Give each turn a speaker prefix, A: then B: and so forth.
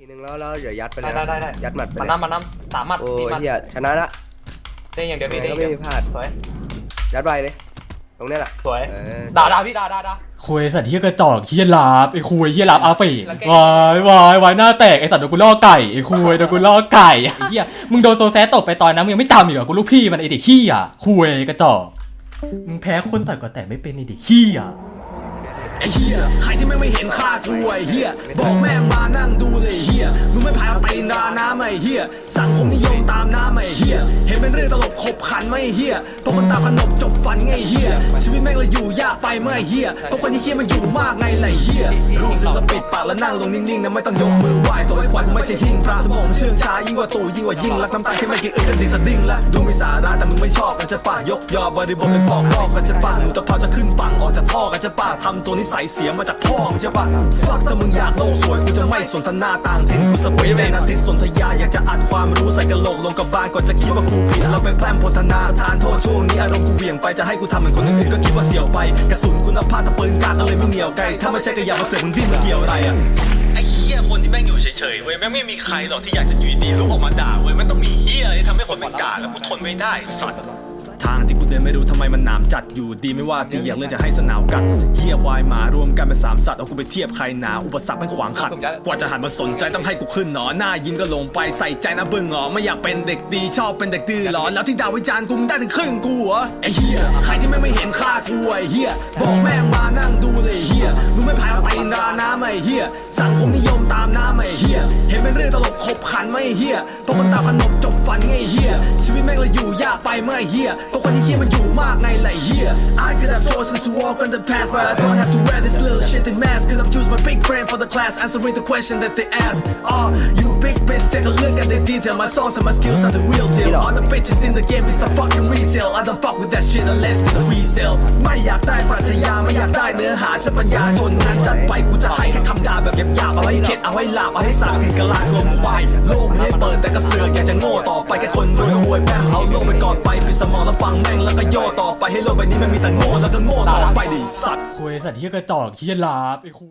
A: ทีนึงแล้วแล้วเดี๋ยวยัดไปเลย
B: ได้ได้ได้
A: ยัดหมัดไป
B: มัน
A: เลย
B: น้ำมันน้ำสามหมัด
A: โอ้
B: สี่
A: ย
B: หมัด
A: เฮียชนะละ
B: เด้งอย่างเดียว
A: ไม่
B: พี่เด้ง
A: ก็
B: อย่าง
A: ไม่
B: เดียว
A: มีพลาด
B: สวย
A: ยัดไปเลย ตรงเนี้ยแหละ
B: สวย
A: เออ
B: ด่าด่าพี่ด่าด่าด่า
C: คุยสัตว์เฮียกระจอกเฮียลาบไอ้คุยเฮียลาบอาเฟก
B: แล้วแก
C: วายวายวายหน้าแตกไอ้สัตว์โดนกูล่อไก่ไอ้คุยโดนกูล่อไก่ไอ้เฮียมึงโดนโซแซตตบไปตอนนั้นมึงยังไม่จำอีกเหรอกูลูกพี่มันไอ้เด็กเฮียคุยกระจอกมึงแพ้คนต่อยก็แต่ไม่เป็นไอ้เด็กเฮีย
D: ไอ้เฮียใครที่ไม่งไม่เห็นค่ากูไอ้เฮียบอกแม่งมานั่งดูเลย เฮียสังคมนิยมตามน้ำไม่เฮีย นเป็นเรื่องตลกขบขันไหม่เฮียเพราะคนตามขนบจบฝันไงเฮียชีวิตแม่งเลยอยู่ยากไปเมื่อเฮียเพราะคนที่เฮียมันอยู่มากไงไรเฮียรูปศิลปิดปากแล้วนั่งลงนิ่งๆนะไม่ต้องยกมือไหว้ตัวไอ้ควายกูไม่ใช่หิ้งพระสมองเชื่องช้ายิ่งกว่าตู่ยิ่งกว่ายิ่งรักน้ำตาแค่ไม่กี่อึดกันดีสะดิ้งละดูมีสาระแต่มึงไม่ชอบกันจะปะยกยอบริบทเป็นปอกลอกกันจะปะหนูตะพอจะขึ้นฝั่งออกจากท่อกันจะปะทำตัวนิสัยเสียมาจากพ่อมึงจะปะฟักถ้ามึงอยากโลกสวยกูจะไม่สนทนาต่างถิ่นกูสเปซแรงอาทิตย์สนธยาอยากจะอัดความรู้ใส่กระโหลกลงกับบานก่อนจะคิดว่ากูผิดแล้วไปแพร่มพลธนาทานโทษช่วงนี้อารมณ์กูเบี่ยงไปจะให้กูทำเหมือนคนอื่นก็คิดว่าเสียวไป กระสุนคุณภาพแต่ปืนกล้าก็เลยไม่เหนียวไกลถ้าไม่ใช่ก็อย่ามาเสือกมึงดิ้นมันเกี่ยวอะไรอะ
E: ไอ้เหี้ยคนที่แม่งอยู่เฉยๆเว้ยแม่งไม่มีใครหรอกที่อยากจะอยู่ดีลุกออกมาด่าเว้ยมันต้องมีเหี้ยอะไรที่ทำให้คนเป็นกาแล้วกูทนไม่ได้สัตว์
D: ทางที่กูเดินไม่รู้ทำไมมันหนามจัดอยู่ดีไม่ว่าตีอยากเลือกจะให้สนาวกัดเฮียควายหมารวมกันเป็นสามสัตว์เอากูไปเทียบใครหนาอุปสรรคมันขวางขัดกว่าจะหันมาสนใจต้องให้กูขึ้นหนอหน้ายิ้มก็ลงไปใส่ใจนะบึ้งหรอไม่อยากเป็นเด็กดีชอบเป็นเด็กดื้อหรอแล้วที่ด่าวิจารณ์กูมึงได้ถึงครึ่งกูเหรอไอ้เฮียใครที่ไม่งไม่เห็นค่ากูไอ้เฮียบอกแม่งมานั่งดูเลยไอ้เฮียมึงไม่พายเอาตีนราน้ำไอ้เฮียสังคมนิยมตามน้ำไอ้เฮีย เห็นเป็นเรื่องตลกขบขันไหม่เฮียเพราะคนตามขนบจบฝันไงเฮียชีวิตแม่งเลยอยู่ยากไปเมื่อเฮียเพราะคนที่เฮียมันอยู่มากไงไรเฮีย I could have chosen to walk on the path where I don't have to wear this little shit in mask Cause I've choose my big brain for the class answering the question that they ask Oh, you big bitch take a look at the detail My songs and my skills are the real deal All the Bitches in the game is a fucking retail I don't fuck with that shit unless it's a resale ไม่อยากได้ปรัชญาไม่อยากได้เนื้อหาฉันปัญญาชนงานจัดไปกูจะให้แค่คำด่าแบบหยาบๆเอาให้เข็ดเอาให้หลาบเอาให้สาบถึงกะลาลมควายโลกไม่ให้เปิดแต่ก็เสือกอยากจะโง่ต่อไปแค่คนรวยก็รวยแป้งเอาโลกไปกอดไปปิดสมองแล้วฟังแม่งแล้วก็ย่อต่อไปให้โลกใบนี้มันมีแต่โง่แล้วก็โง่ต่อไปดิสัตว์
C: คุยสัตว์เฮียกระจอกเฮียลาบไอ้คุ